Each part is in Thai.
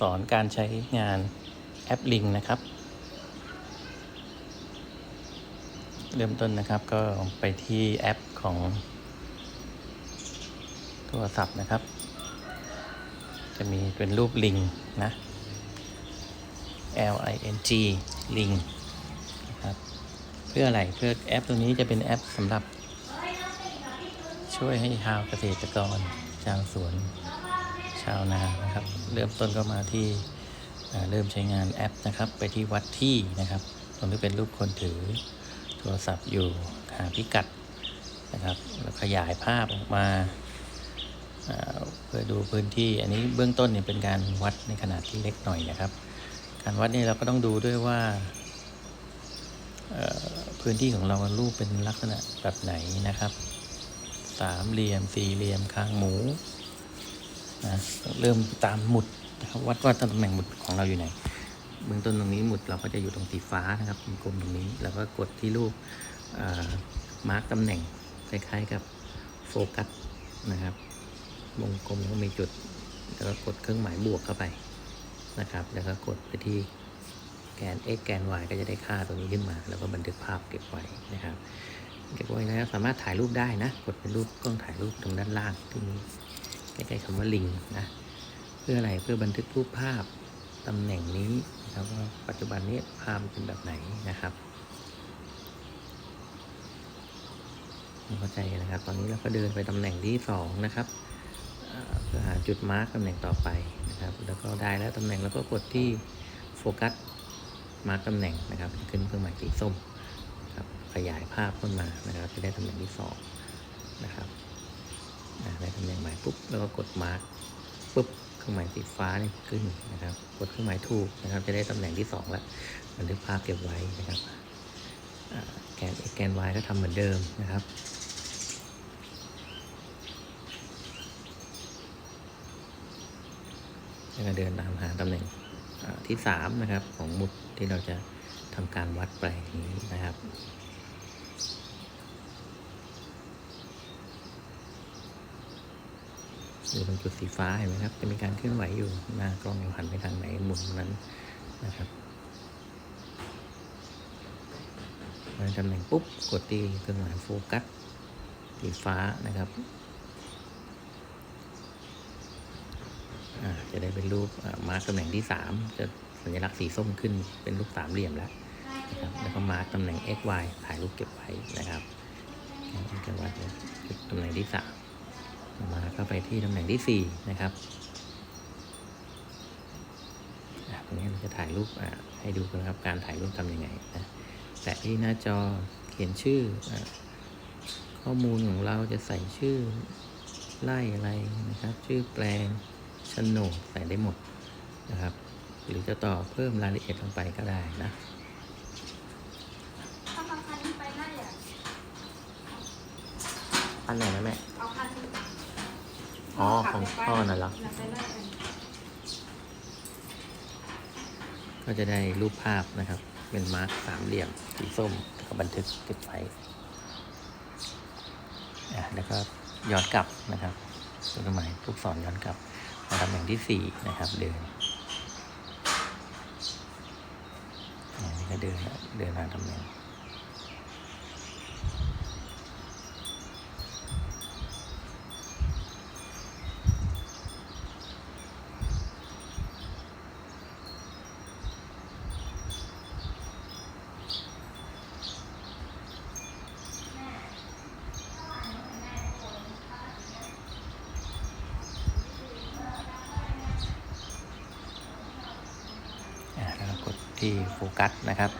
สอนการใช้งานแอปลิงนะครับ เริ่มต้นนะครับก็ไปที่แอปของโทรศัพท์นะครับ จะมีเป็นรูปลิงนะ L I N G ลิงนะครับ เพื่ออะไรเพื่อแอปตัวนี้จะเป็นแอปสำหรับช่วยให้ชาวเกษตรกรชาวสวน ชาวนานะครับ เริ่มต้นก็มาที่เริ่มใช้งานแอปนะครับ ไปที่วัดที่นะครับ ตรงนี้เป็นรูปคนถือโทรศัพท์อยู่หาพิกัดนะครับแล้วขยายภาพออกมาเพื่อดูพื้นที่อันนี้เบื้องต้นเนี่ยเป็นการวัดในขนาดที่เล็กหน่อยนะครับ การวัดนี่เราก็ต้องดูด้วยว่าพื้นที่ของเรารูปเป็นลักษณะแบบไหนนะครับ สามเหลี่ยมสี่เหลี่ยมคางหมู นะเริ่มตามหมุดนะครับวัดว่าตำแหน่งหมุดของเราอยู่ไหนเบื้องต้นตรงนี้หมุดเราก็จะอยู่ตรงสีฟ้านะครับกลมตรงนี้แล้วก็กดที่รูปมาร์กตำแหน่งคล้ายๆกับโฟกัสนะครับวงกลมก็มีจุด แล้วก็กดเครื่องหมายบวกเข้าไปนะครับ แล้วก็กดไปที่แกน x แกน y ก็จะได้ค่าตัวนี้ขึ้นมา แล้วก็บันทึกภาพเก็บไว้นะครับ เก็บไว้แล้วสามารถถ่ายรูปได้นะ กดเป็นรูปกล้องถ่ายรูปตรงด้านล่างที่มี ใกล้ๆคำว่าลิงนะเพื่ออะไรเพื่อบันทึกรูปภาพตำแหน่งนี้นะครับว่าปัจจุบันนี้ภาพเป็นแบบไหนนะครับเข้าใจนะครับ ตอนนี้เราก็เดินไปตำแหน่งที่สองนะครับเพื่อหาจุดมาร์กตำแหน่งต่อไปนะครับ แล้วก็ได้แล้วตำแหน่งแล้วก็กดที่โฟกัสมาร์กตำแหน่งนะครับ ขึ้นเครื่องหมายสีส้มครับขยายภาพขึ้นมานะครับจะได้ตำแหน่งที่สองนะครับ ได้ตำแหน่งใหม่ปุ๊บแล้วก็กดมาร์กปุ๊บเครื่องหมายสีฟ้านี่ขึ้นนะครับกดเครื่องหมายถูกนะครับ จะได้ตำแหน่งที่สองแล้วบันทึกภาพเก็บไว้นะครับแกน x แกน y ก็ทำเหมือนเดิมนะครับแล้วก็เดินตามหาตำแหน่งที่สามนะครับของหมุดที่เราจะทำการวัดไปนี้นะครับ อยู่ตรงจุดสีฟ้าเห็นไหมครับ จะมีการเคลื่อนไหวอยู่หน้ากล้องเราหันไปทางไหนหมุนนั้นนะครับพอตำแหน่งปุ๊บกดที่เครื่องหมายโฟกัสสีฟ้านะครับอ่าจะได้เป็นรูปอ่ามาร์กตำแหน่งที่สามจะสัญลักษณ์สีส้มขึ้นเป็นรูปสามเหลี่ยมแล้วนะครับแล้วก็มาร์กตำแหน่ง x y ถ่ายรูปเก็บไว้นะครับเก็บไว้จุดตำแหน่งที่สา มต่อมาก็ไปที่ตำแหน่งที่ 4 นะครับอะตรงนี้เราจะถ่ายรูปอะให้ดูกันครับการถ่ายรูปทำยังไงนะแตะที่หน้าจอเขียนชื่ออะข้อมูลของเราจะใส่ชื่อไล่อะไรนะครับ ชื่อแปลงโฉนดใส่ได้หมดนะครับ หรือจะต่อเพิ่มรายละเอียดลงไปก็ได้นะถ้าบางคันไปไล่อะอันไหนนะแม่เอ๋อของพ่อน่ะเหรอไปไล่กันก็จะได้รูปภาพนะครับ เป็นมาร์คสามเหลี่ยมสีส้มแล้วก็บันทึกเก็บไว้อ่แล้วก็ย้อนกลับนะครับตัวหมายลูกศรย้อนกลับมาตำแหน่งที่สี่นะครับ เดินนนี้ก็เดินเดินหาตำแหน่ง ที่โฟกัสนะครับ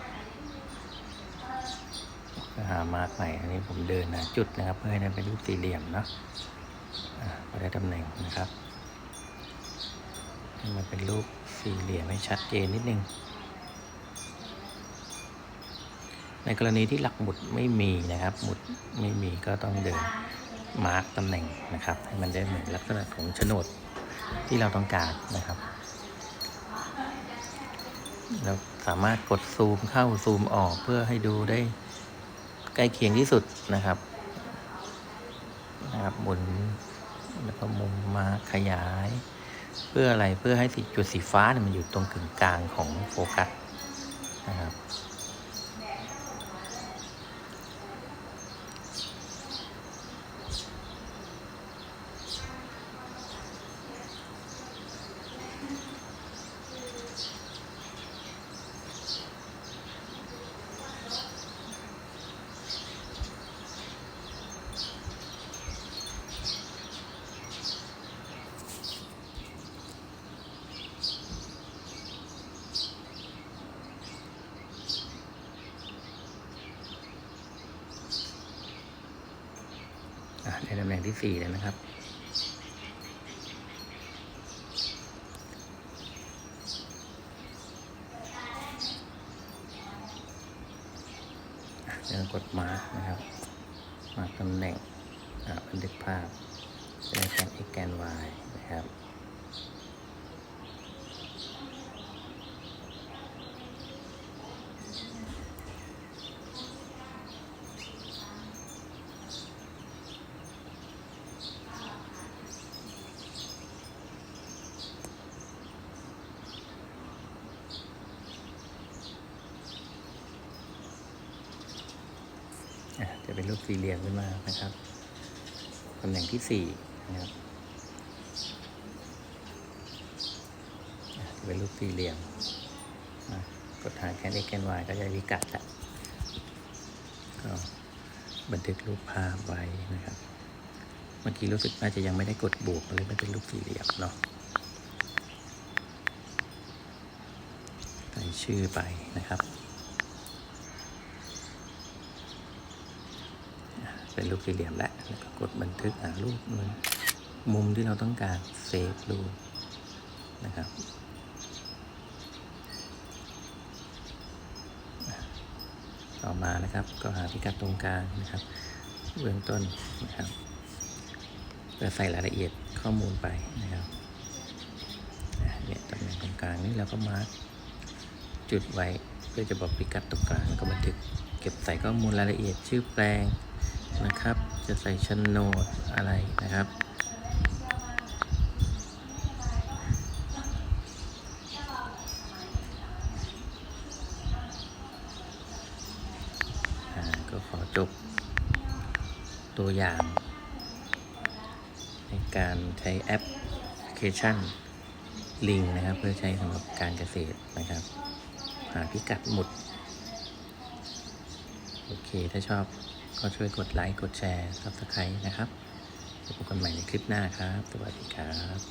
หามาร์กใหม่อันนี้ผมเดินหาจุดนะครับ เพื่อให้ได้เป็นรูปสี่เหลี่ยมเนาะก็ได้ตำแหน่งนะครับให้มันเป็นรูปสี่เหลี่ยมให้ชัดเจนนิดนึง ในกรณีที่หลักหมุดไม่มีนะครับหมุดไม่มีก็ต้องเดินมาร์กตำแหน่งนะครับ ให้มันได้เหมือนลักษณะของโฉนดที่เราต้องการนะครับเรา สามารถกดซูมเข้าซูมออกเพื่อให้ดูได้ใกล้เคียงที่สุดนะครับนะครับหมุนแล้วก็มุมมาขยาย เพื่ออะไรเพื่อให้สีจุดสีฟ้าเนี่ยมันอยู่ตรงกึ่งกลางของโฟกัสนะครับ งที่สี่แล้วนะครับอะเดี๋ยวกดมาร์กนะครับ มาร์กตำแหน่งบันทึกภาพเป็นแกน x แกน y นะครับ อะ จะเป็นรูปสี่เหลี่ยมขึ้นมานะครับตำแหน่งที่สี่นะครับจะเป็นรูปสี่เหลี่ยมกดหาแกน x แกน y ก็จะวิกัดละก็บันทึกรูปภาพไว้นะครับ เมื่อกี้รู้สึกน่าจะยังไม่ได้กดบวกเลยไม่เป็นรูปสี่เหลี่ยมเนาะใส่ชื่อไปนะครับ เป็นรูปสี่เหลี่ยมแล้วแล้วก็กดบันทึกหารูปมันมุมที่เราต้องการเซฟรูปนะครับต่อมานะครับก็หาพิกัดตรงกลางนะครับเบื้องต้นนะครับเพื่อใส่รายละเอียดข้อมูลไปนะครับเนี่ยตำแหน่งตรงกลางนี่เราก็มาร์กจุดไว้เพื่อจะบอกพิกัดตรงกลางแล้วก็บันทึก เก็บใส่ข้อมูลรายละเอียดชื่อแปลง นะครับ จะใส่โฉนดอะไรนะครับ ก็ขอจบตัวอย่าง ในการใช้แอปพลิเคชันลิงนะครับ เพื่อใช้สำหรับการเกษตรนะครับ หาพิกัดหมุด โอเค ถ้าชอบ ก็ช่วยกดไลค์ กดแชร์ subscribe นะครับพบกันใหม่ในคลิปหน้าครับ สวัสดีครับ